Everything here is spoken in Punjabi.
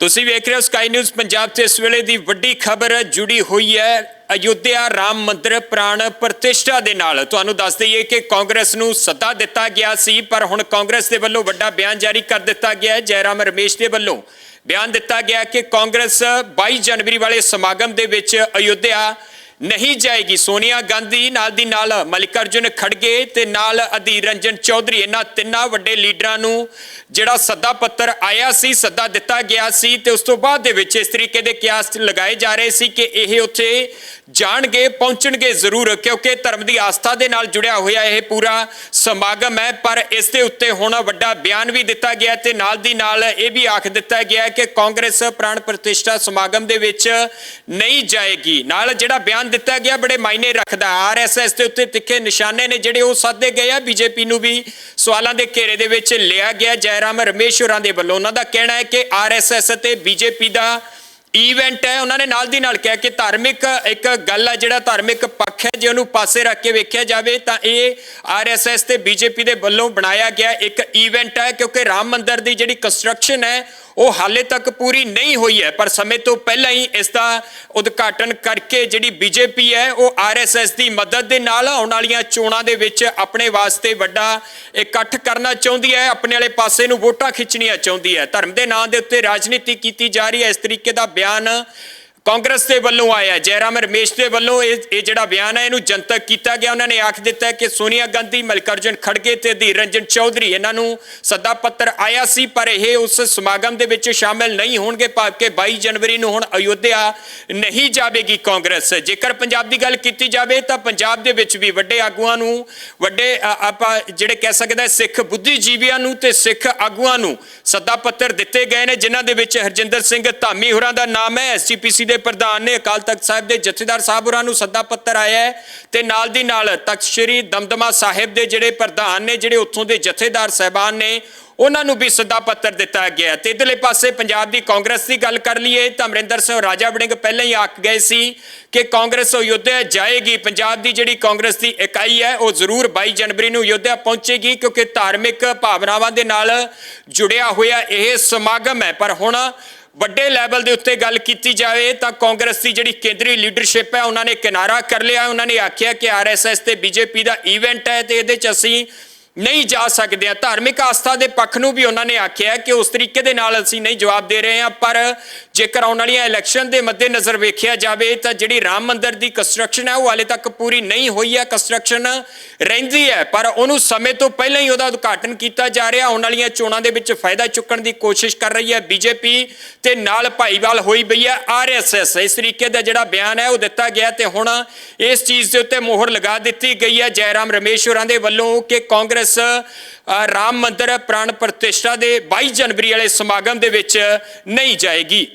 ਤੁਸੀਂ ਵੇਖ ਰਹੇ ਹੋ ਸਕਾਈ ਨਿਊਜ਼ ਪੰਜਾਬ ਤੇ ਇਸ ਵੇਲੇ ਦੀ ਵੱਡੀ ਖਬਰ ਜੁੜੀ ਹੋਈ ਹੈ ਅਯੁੱਧਿਆ ਰਾਮ ਮੰਦਿਰ ਪ੍ਰਾਣ ਪ੍ਰਤਿਸ਼ਠਾ ਦੇ ਨਾਲ। ਤੁਹਾਨੂੰ ਦੱਸ ਦਈਏ ਕਿ ਕਾਂਗਰਸ ਨੂੰ ਸੱਦਾ ਦਿੱਤਾ ਗਿਆ ਸੀ, ਪਰ ਹੁਣ ਕਾਂਗਰਸ ਦੇ ਵੱਲੋਂ ਵੱਡਾ ਬਿਆਨ ਜਾਰੀ ਕਰ ਦਿੱਤਾ ਗਿਆ ਹੈ। ਜੈਰਾਮ ਰਮੇਸ਼ ਦੇ ਵੱਲੋਂ ਬਿਆਨ ਦਿੱਤਾ ਗਿਆ ਕਿ ਕਾਂਗਰਸ 22 ਜਨਵਰੀ ਵਾਲੇ ਸਮਾਗਮ ਦੇ ਵਿੱਚ ਅਯੁੱਧਿਆ ਨਹੀਂ ਜਾਏਗੀ। ਸੋਨੀਆ ਗਾਂਧੀ ਨਾਲ ਦੀ ਨਾਲ ਮਲਿਕਾਰਜੁਨ ਖੜਗੇ ਤੇ ਨਾਲ ਅਧੀਰ ਰੰਜਨ ਚੌਧਰੀ, ਇਹਨਾਂ ਤਿੰਨਾਂ ਵੱਡੇ ਲੀਡਰਾਂ ਨੂੰ ਜਿਹੜਾ ਸੱਦਾ ਪੱਤਰ ਆਇਆ ਸੀ, ਸੱਦਾ ਦਿੱਤਾ ਗਿਆ ਸੀ ਤੇ ਉਸ ਤੋਂ ਬਾਅਦ ਦੇ ਵਿੱਚ ਇਸ ਤਰੀਕੇ ਦੇ ਕਿਆਸ ਲਗਾਏ ਜਾ ਰਹੇ ਸੀ ਕਿ ਇਹ ਉੱਥੇ ਜਾਣਗੇ, ਪਹੁੰਚਣਗੇ ਜ਼ਰੂਰ, ਕਿਉਂਕਿ ਧਰਮ ਦੀ ਆਸਥਾ ਦੇ ਨਾਲ ਜੁੜਿਆ ਹੋਇਆ ਇਹ ਪੂਰਾ ਸਮਾਗਮ ਹੈ। ਪਰ ਇਸ ਦੇ ਉੱਤੇ ਹੁਣ ਵੱਡਾ ਬਿਆਨ ਵੀ ਦਿੱਤਾ ਗਿਆ ਤੇ ਨਾਲ ਦੀ ਨਾਲ ਇਹ ਵੀ ਆਖ ਦਿੱਤਾ ਗਿਆ ਕਿ ਕਾਂਗਰਸ ਪ੍ਰਾਣ ਪ੍ਰਤਿਸ਼ਠਾ ਸਮਾਗਮ ਦੇ ਵਿੱਚ ਨਹੀਂ ਜਾਏਗੀ। ਨਾਲ ਜਿਹੜਾ ਬਿਆਨ ਦਿੱਤਾ ਗਿਆ, ਬੜੇ ਮਾਇਨੇ ਰੱਖਦਾ। ਆਰਐਸਐਸ ਦੇ ਉੱਤੇ ਤਿੱਖੇ ਨਿਸ਼ਾਨੇ ਨੇ ਜਿਹੜੇ ਉਹ ਸਾਧੇ ਗਏ ਆ। ਬੀਜੇਪੀ ਨੂੰ ਵੀ ਸਵਾਲਾਂ ਦੇ ਘੇਰੇ ਦੇ ਵਿੱਚ ਲਿਆ ਗਿਆ। ਜੈਰਾਮ ਰਮੇਸ਼ ਦੇ ਵੱਲੋਂ। ਉਹਨਾਂ ਦਾ ਕਹਿਣਾ ਹੈ ਕਿ ਆਰਐਸਐਸ ਅਤੇ ਬੀਜੇਪੀ ਦਾ ਈਵੈਂਟ ਹੈ। ਉਹਨਾਂ ਨੇ ਨਾਲ ਦੀ ਨਾਲ ਕਿਹਾ ਕਿ ਧਾਰਮਿਕ ਇੱਕ ਗੱਲ ਹੈ ਜਿਹੜਾ ਧਾਰਮਿਕ ਪੱਖ ਹੈ, ਜੇ ਉਹਨੂੰ ਪਾਸੇ ਰੱਖ ਕੇ ਵੇਖਿਆ ਜਾਵੇ, ਤਾਂ ਇਹ ਆਰਐਸਐਸ ਤੇ ਬੀਜੇਪੀ ਦੇ ਵੱਲੋਂ ਬਣਾਇਆ ਗਿਆ ਇੱਕ ਈਵੈਂਟ ਹੈ, ਕਿਉਂਕਿ ਰਾਮ ਮੰਦਿਰ ਦੀ ਜਿਹੜੀ ਕੰਸਟਰਕਸ਼ਨ ਹੈ ਉਹ ਹਾਲੇ ਤੱਕ ਪੂਰੀ ਨਹੀਂ ਹੋਈ ਹੈ, ਪਰ ਸਮੇਂ ਤੋਂ ਪਹਿਲਾਂ ਹੀ ਇਸ ਦਾ ਉਦਘਾਟਨ ਕਰਕੇ ਜਿਹੜੀ ਬੀਜੇਪੀ ਹੈ, ਉਹ ਆਰਐਸਐਸ ਦੀ ਮਦਦ ਦੇ ਨਾਲ ਆਉਣ ਵਾਲੀਆਂ ਚੋਣਾਂ ਦੇ ਵਿੱਚ ਆਪਣੇ ਵਾਸਤੇ ਵੱਡਾ ਇਕੱਠ ਕਰਨਾ ਚਾਹੁੰਦੀ ਹੈ, ਆਪਣੇ ਵਾਲੇ ਪਾਸੇ ਨੂੰ ਵੋਟਾਂ ਖਿੱਚਣੀਆਂ ਚਾਹੁੰਦੀ ਹੈ। ਧਰਮ ਦੇ ਨਾਂ ਦੇ ਉੱਤੇ ਰਾਜਨੀਤੀ ਕੀਤੀ ਜਾ ਰਹੀ ਹੈ, ਇਸ ਤਰੀਕੇ ਦਾ ਬਿਆਨ ਕਾਂਗਰਸ ਦੇ ਵੱਲੋਂ ਆਇਆ ਜੈਰਾਮ ਰਮੇਸ਼ ਦੇ ਵੱਲੋਂ ਇਹ ਇਹ ਜਿਹੜਾ ਬਿਆਨ ਹੈ, ਇਹਨੂੰ ਜਨਤਕ ਕੀਤਾ ਗਿਆ। ਉਹਨਾਂ ਨੇ ਆਖ ਦਿੱਤਾ ਕਿ ਸੋਨੀਆ ਗਾਂਧੀ, ਮਲਕਰਜਨ ਖੜਗੇ ਤੇ ਧੀਰ ਰੰਜਨ ਚੌਧਰੀ ਇਹਨਾਂ ਨੂੰ ਸੱਦਾ ਪੱਤਰ ਆਇਆ ਸੀ, ਪਰ ਇਹ ਉਸ ਸਮਾਗਮ ਦੇ ਵਿੱਚ ਸ਼ਾਮਿਲ ਨਹੀਂ ਹੋਣਗੇ। ਭਾਵ ਕਿ 22 ਜਨਵਰੀ ਨੂੰ ਹੁਣ ਅਯੋਧਿਆ ਨਹੀਂ ਜਾਵੇਗੀ ਕਾਂਗਰਸ। ਜੇਕਰ ਪੰਜਾਬ ਦੀ ਗੱਲ ਕੀਤੀ ਜਾਵੇ, ਤਾਂ ਪੰਜਾਬ ਦੇ ਵਿੱਚ ਵੀ ਵੱਡੇ ਆਗੂਆਂ ਨੂੰ, ਵੱਡੇ ਆਪਾਂ ਜਿਹੜੇ ਕਹਿ ਸਕਦੇ ਸਿੱਖ ਬੁੱਧੀਜੀਵੀਆਂ ਨੂੰ ਤੇ ਸਿੱਖ ਆਗੂਆਂ ਨੂੰ ਸੱਦਾ ਪੱਤਰ ਦਿੱਤੇ ਗਏ ਨੇ, ਜਿਨ੍ਹਾਂ ਦੇ ਵਿੱਚ ਹਰਜਿੰਦਰ ਸਿੰਘ ਧਾਮੀ ਹੋਰਾਂ ਦਾ ਨਾਮ ਹੈ ਐਸਜੀਪੀਸੀ ਦੇ ਪ੍ਰਧਾਨ ਨੇ ਅਕਾਲ ਤਖਤ ਸਾਹਿਬ ਦੇ ਜਥੇਦਾਰ ਸਾਹਿਬ ਹੋਰਾਂ ਨੂੰ ਸੱਦਾ ਪੱਤਰ ਆਇਆ ਹੈ ਤੇ ਨਾਲ ਦੀ ਨਾਲ ਤਖਤ ਸ੍ਰੀ ਦਮਦਮਾ ਸਾਹਿਬ ਦੇ ਜਿਹੜੇ ਪ੍ਰਧਾਨ ਨੇ, ਜਿਹੜੇ ਉੱਥੋਂ ਦੇ ਜਥੇਦਾਰ ਸਹਿਬਾਨ ਨੇ, ਉਹਨਾਂ ਨੂੰ ਵੀ ਸੱਦਾ ਪੱਤਰ ਦਿੱਤਾ ਗਿਆ ਤੇ ਇਧਰਲੇ ਪਾਸੇ ਪੰਜਾਬ ਦੀ ਕਾਂਗਰਸ ਦੀ ਗੱਲ ਕਰ ਲਈਏ ਤਾਂ ਅਮਰਿੰਦਰ ਸਿੰਘ ਰਾਜਾ ਵੜਿੰਗ ਪਹਿਲਾਂ ਹੀ ਆਖ ਗਏ ਸੀ ਕਿ ਕਾਂਗਰਸ ਅਯੁੱਧਿਆ ਜਾਏਗੀ। ਪੰਜਾਬ ਦੀ ਜਿਹੜੀ ਕਾਂਗਰਸ ਦੀ ਇਕਾਈ ਹੈ, ਉਹ ਜ਼ਰੂਰ 22 ਜਨਵਰੀ ਨੂੰ ਅਯੁੱਧਿਆ ਪਹੁੰਚੇਗੀ ਕਿਉਂਕਿ ਧਾਰਮਿਕ ਭਾਵਨਾਵਾਂ ਦੇ ਨਾਲ ਜੁੜਿਆ ਹੋਇਆ ਇਹ ਸਮਾਗਮ ਹੈ। ਪਰ ਹੁਣ ਵੱਡੇ ਲੈਵਲ ਦੇ ਉੱਤੇ ਗੱਲ ਕੀਤੀ ਜਾਵੇ ਤਾਂ ਕਾਂਗਰਸ ਦੀ ਜਿਹੜੀ ਕੇਂਦਰੀ ਲੀਡਰਸ਼ਿਪ ਹੈ, ਉਹਨਾਂ ਨੇ ਕਿਨਾਰਾ ਕਰ ਲਿਆ। ਉਹਨਾਂ ਨੇ ਆਖਿਆ ਕਿ ਆਰਐਸਐਸ ਤੇ ਬੀਜੇਪੀ ਦਾ ਇਵੈਂਟ ਹੈ ਤੇ ਇਹਦੇ ਚ ਅਸੀਂ ਨਹੀਂ ਜਾ ਸਕਦੇ ਆ। ਧਾਰਮਿਕ ਆਸਥਾ ਦੇ ਪੱਖ ਨੂੰ ਵੀ ਉਹਨਾਂ ਨੇ ਆਖਿਆ ਕਿ ਉਸ ਤਰੀਕੇ ਦੇ ਨਾਲ ਅਸੀਂ ਨਹੀਂ ਜਵਾਬ ਦੇ ਰਹੇ ਹਾਂ, ਪਰ ਜੇਕਰ ਆਉਣ ਵਾਲੀਆਂ ਇਲੈਕਸ਼ਨ ਦੇ ਮੱਦੇਨਜ਼ਰ ਵੇਖਿਆ ਜਾਵੇ ਤਾਂ ਜਿਹੜੀ ਰਾਮ ਮੰਦਿਰ ਦੀ ਕੰਸਟਰਕਸ਼ਨ ਹੈ, ਉਹ ਹਾਲੇ ਤੱਕ ਪੂਰੀ ਨਹੀਂ ਹੋਈ ਹੈ। ਕੰਸਟਰਕਸ਼ਨ ਰਹਿੰਦੀ ਹੈ, ਪਰ ਉਹਨੂੰ ਸਮੇਂ ਤੋਂ ਪਹਿਲਾਂ ਹੀ ਉਹਦਾ ਉਦਘਾਟਨ ਕੀਤਾ ਜਾ ਰਿਹਾ। ਆਉਣ ਵਾਲੀਆਂ ਚੋਣਾਂ ਦੇ ਵਿੱਚ ਫਾਇਦਾ ਚੁੱਕਣ ਦੀ ਕੋਸ਼ਿਸ਼ ਕਰ ਰਹੀ ਹੈ ਬੀਜੇਪੀ ਤੇ ਨਾਲ ਭਾਈਵਾਲ ਹੋਈ ਪਈ ਹੈ ਆਰਐਸਐਸ ਇਸ ਤਰੀਕੇ ਦਾ ਜਿਹੜਾ ਬਿਆਨ ਹੈ, ਉਹ ਦਿੱਤਾ ਗਿਆ ਤੇ ਹੁਣ ਇਸ ਚੀਜ਼ ਦੇ ਉੱਤੇ ਮੋਹਰ ਲਗਾ ਦਿੱਤੀ ਗਈ ਹੈ। ਜੈਰਾਮ ਰਮੇਸ਼ ਹੋਰਾਂ ਦੇ ਵੱਲੋਂ ਕਿ ਕਾਂਗਰਸ ਅ, ਰਾਮ ਮੰਦਿਰ ਪ੍ਰਾਣ ਪ੍ਰਤਿਸ਼ਠਾ ਦੇ 22 ਜਨਵਰੀ ਵਾਲੇ ਸਮਾਗਮ ਦੇ ਵਿੱਚ ਨਹੀਂ ਜਾਏਗੀ।